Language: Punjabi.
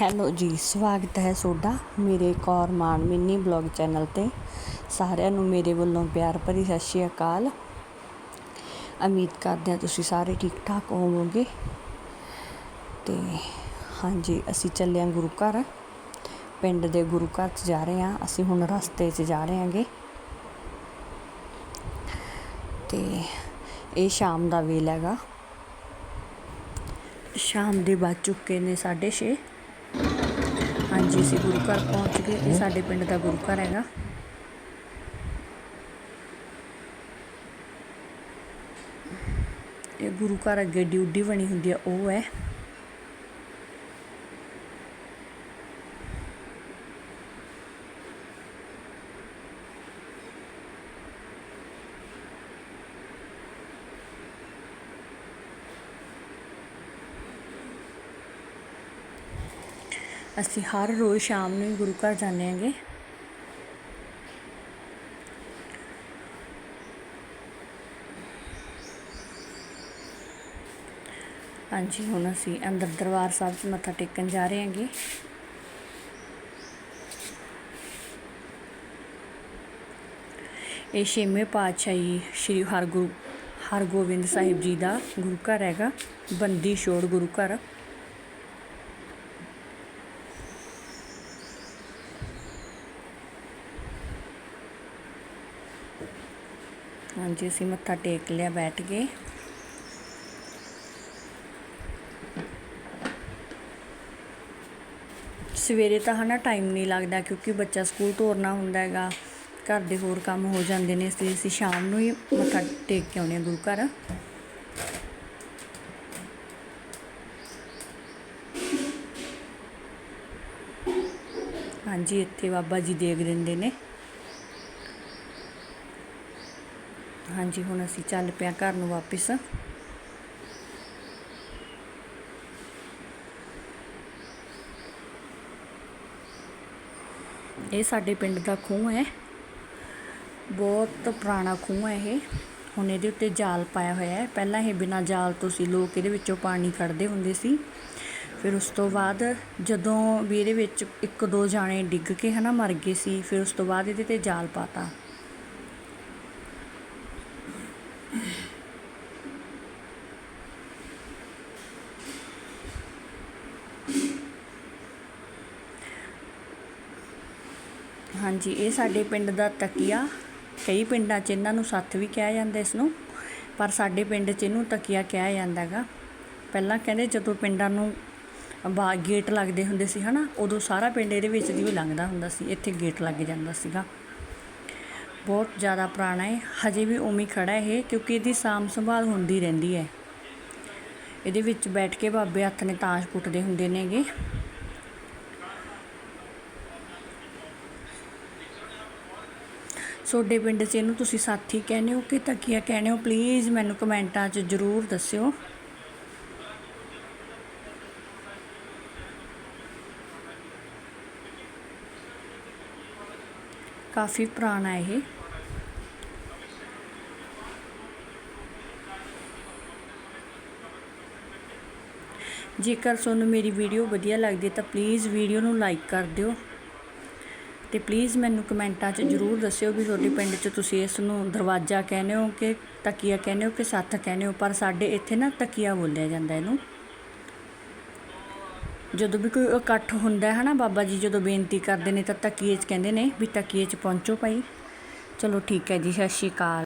ਹੈਲੋ ਜੀ, ਸਵਾਗਤ ਹੈ ਤੁਹਾਡਾ ਮੇਰੇ Kaur Mann mini blog channel ਤੇ। ਸਾਰਿਆਂ ਨੂੰ ਮੇਰੇ ਵੱਲੋਂ ਪਿਆਰ ਭਰੀ ਸਤਿ ਸ਼੍ਰੀ ਅਕਾਲ। ਉਮੀਦ ਕਰਦੇ ਹਾਂ ਤੁਸੀਂ ਸਾਰੇ ਠੀਕ ਠਾਕ ਹੋਵੋਗੇ। ਤੇ ਹਾਂਜੀ, ਅਸੀਂ ਚੱਲੇ ਹਾਂ ਗੁਰੂ ਘਰ। ਪਿੰਡ ਦੇ ਗੁਰੂ ਘਰ 'ਚ ਜਾ ਰਹੇ ਹਾਂ। ਅਸੀਂ ਹੁਣ ਰਸਤੇ 'ਚ ਜਾ ਰਹੇ ਹਾਂਗੇ। ਤੇ ਇਹ ਸ਼ਾਮ ਦਾ ਵੇਲ ਹੈਗਾ। ਸ਼ਾਮ ਦੇ ਵੱਜ ਚੁੱਕੇ ਨੇ 6:30 ਹਾਂਜੀ ਅਸੀਂ ਗੁਰੂ ਘਰ ਪਹੁੰਚ ਗਏ ਇਹ ਸਾਡੇ ਪਿੰਡ ਦਾ ਗੁਰੂ ਘਰ ਹੈਗਾ। ਇਹ ਗੁਰੂ ਘਰ ਅੱਗੇ ਡਿਊਟੀ ਬਣੀ ਹੁੰਦੀ ਆ, ਉਹ ਹੈ। ਅਸੀਂ ਹਰ ਰੋਜ਼ ਸ਼ਾਮ ਨੂੰ ਹੀ ਗੁਰੂ ਘਰ ਜਾਂਦੇ ਹਾਂਗੇ। ਹਾਂਜੀ, ਹੁਣ ਅਸੀਂ ਅੰਦਰ ਦਰਬਾਰ ਸਾਹਿਬ 'ਚ ਮੱਥਾ ਟੇਕਣ ਜਾ ਰਹੇ ਹਾਂਗੇ। ਇਹ ਛੇਵੇਂ ਪਾਤਸ਼ਾਹੀ ਸ੍ਰੀ ਹਰਗੁਰੂ ਹਰਗੋਬਿੰਦ ਸਾਹਿਬ ਜੀ ਦਾ ਗੁਰੂ ਘਰ ਹੈਗਾ। ਬੰਦੀ ਛੋੜ ਗੁਰੂ ਘਰ। ਹਾਂਜੀ, ਅਸੀਂ ਮੱਥਾ ਟੇਕ ਲਿਆ ਬੈਠ ਕੇ। ਸਵੇਰੇ ਤਾਂ ਹਨਾ ਟਾਈਮ ਨਹੀਂ ਲੱਗਦਾ ਕਿਉਂਕਿ ਬੱਚਾ ਸਕੂਲ ਤੋਰਨਾ ਹੁੰਦਾ ਹੈਗਾ। ਘਰ ਦੇ ਹੋਰ ਕੰਮ ਹੋ ਜਾਂਦੇ ਨੇ, ਇਸ ਲਈ ਅਸੀਂ ਸ਼ਾਮ ਨੂੰ ਹੀ ਮੱਥਾ ਟੇਕ ਕੇ ਆਉਂਦੇ ਹਾਂ ਗੁਰੂ ਘਰ। ਹਾਂਜੀ, ਇੱਥੇ ਬਾਬਾ ਜੀ ਦੇਖ ਦਿੰਦੇ ਨੇ। ਹਾਂਜੀ, ਹੁਣ ਅਸੀਂ ਚੱਲ ਪਿਆ ਘਰ ਨੂੰ ਵਾਪਿਸ। ਇਹ ਸਾਡੇ ਪਿੰਡ ਦਾ ਖੂਹ ਹੈ। ਬਹੁਤ ਪੁਰਾਣਾ ਖੂਹ ਹੈ ਇਹ। ਹੁਣ ਇਹਦੇ ਉੱਤੇ ਜਾਲ ਪਾਇਆ ਹੋਇਆ ਹੈ। ਪਹਿਲਾਂ ਇਹ ਬਿਨਾਂ ਜਾਲ ਤੋਂ ਸੀ, ਲੋਕ ਇਹਦੇ ਵਿੱਚੋਂ ਪਾਣੀ ਕੱਢਦੇ ਹੁੰਦੇ ਸੀ। ਫਿਰ ਉਸ ਤੋਂ ਬਾਅਦ ਜਦੋਂ ਵੀ ਇਹਦੇ ਵਿੱਚ ਇੱਕ ਦੋ ਜਾਣੇ ਡਿੱਗ ਕੇ ਹਨਾ ਮਰ ਗਏ ਸੀ, ਫਿਰ ਉਸ ਤੋਂ ਬਾਅਦ ਇਹਦੇ ਤੇ ਜਾਲ ਪਾਤਾ। ਹਾਂਜੀ, ਇਹ ਸਾਡੇ ਪਿੰਡ ਦਾ ਤਕੀਆ। ਕਈ ਪਿੰਡਾਂ 'ਚ ਇਹਨਾਂ ਨੂੰ ਸੱਥ ਵੀ ਕਿਹਾ ਜਾਂਦਾ ਇਸ ਨੂੰ, ਪਰ ਸਾਡੇ ਪਿੰਡ 'ਚ ਇਹਨੂੰ ਤਕੀਆ ਕਿਹਾ ਜਾਂਦਾ ਹੈਗਾ। ਪਹਿਲਾਂ ਕਹਿੰਦੇ ਜਦੋਂ ਪਿੰਡਾਂ ਨੂੰ ਬਾ ਗੇਟ ਲੱਗਦੇ ਹੁੰਦੇ ਸੀ ਹਨਾ, ਉਦੋਂ ਸਾਰਾ ਪਿੰਡ ਇਹਦੇ ਵਿੱਚ ਦੀ ਵੀ ਲੰਘਦਾ ਹੁੰਦਾ ਸੀ, ਇੱਥੇ ਗੇਟ ਲੱਗ ਜਾਂਦਾ ਸੀਗਾ। ਬਹੁਤ ਜ਼ਿਆਦਾ ਪੁਰਾਣਾ ਹੈ ਹਜੇ ਵੀ ਉਵੇਂ ਖੜਾ ਇਹ, ਕਿਉਂਕਿ ਇਹਦੀ ਸਾਮ ਸੰਭਾਲ ਹੁੰਦੀ ਰਹਿੰਦੀ ਹੈ। ਇਹਦੇ ਵਿੱਚ ਬੈਠ ਕੇ ਬਾਬੇ ਹੱਥ ਨੇ ਤਾਸ਼ ਕੁੱਟਦੇ ਹੁੰਦੇ ਨੇਗੇ। ਤੁਹਾਡੇ ਪਿੰਡ 'ਚ ਇਹਨੂੰ ਤੁਸੀਂ ਸਾਥੀ ਕਹਿੰਦੇ ਹੋ ਕਿ ਤਕੀਆ ਕਹਿੰਦੇ ਹੋ? ਪਲੀਜ਼ ਮੈਨੂੰ ਕਮੈਂਟਾਂ 'ਚ ਜ਼ਰੂਰ ਦੱਸਿਓ। ਕਾਫੀ ਪੁਰਾਣਾ ਇਹ। ਜੇਕਰ ਤੁਹਾਨੂੰ ਮੇਰੀ ਵੀਡੀਓ ਵਧੀਆ ਲੱਗਦੀ ਹੈ ਤਾਂ ਪਲੀਜ਼ ਵੀਡੀਓ ਨੂੰ ਲਾਈਕ ਕਰ ਦਿਓ। ਤੇ ਪਲੀਜ਼ ਮੈਨੂੰ ਕਮੈਂਟਾਂ 'ਚ ਜਰੂਰ ਦੱਸਿਓ ਵੀ ਤੁਹਾਡੇ ਪਿੰਡ 'ਚ ਤੁਸੀਂ ਇਸ ਨੂੰ ਦਰਵਾਜ਼ਾ ਕਹਿੰਦੇ ਹੋ ਕਿ ਤਕੀਆ ਕਹਿੰਦੇ ਹੋ ਕਿ ਸੱਥ ਕਹਿੰਦੇ ਹੋ, ਪਰ ਸਾਡੇ ਇੱਥੇ ਨਾ ਤਕੀਆ ਬੋਲਿਆ ਜਾਂਦਾ ਇਹਨੂੰ। ਜਦੋਂ ਵੀ ਕੋਈ ਇਕੱਠ ਹੁੰਦਾ ਹੈ ਨਾ ਬਾਬਾ ਜੀ ਜਦੋਂ ਬੇਨਤੀ ਕਰਦੇ ਨੇ ਤਾਂ ਤਕੀਏ 'ਚ ਕਹਿੰਦੇ ਨੇ ਵੀ ਤਕੀਏ 'ਚ ਪਹੁੰਚੋ ਭਾਈ। ਚਲੋ ਠੀਕ ਹੈ ਜੀ, ਸਤਿ ਸ਼੍ਰੀ ਅਕਾਲ।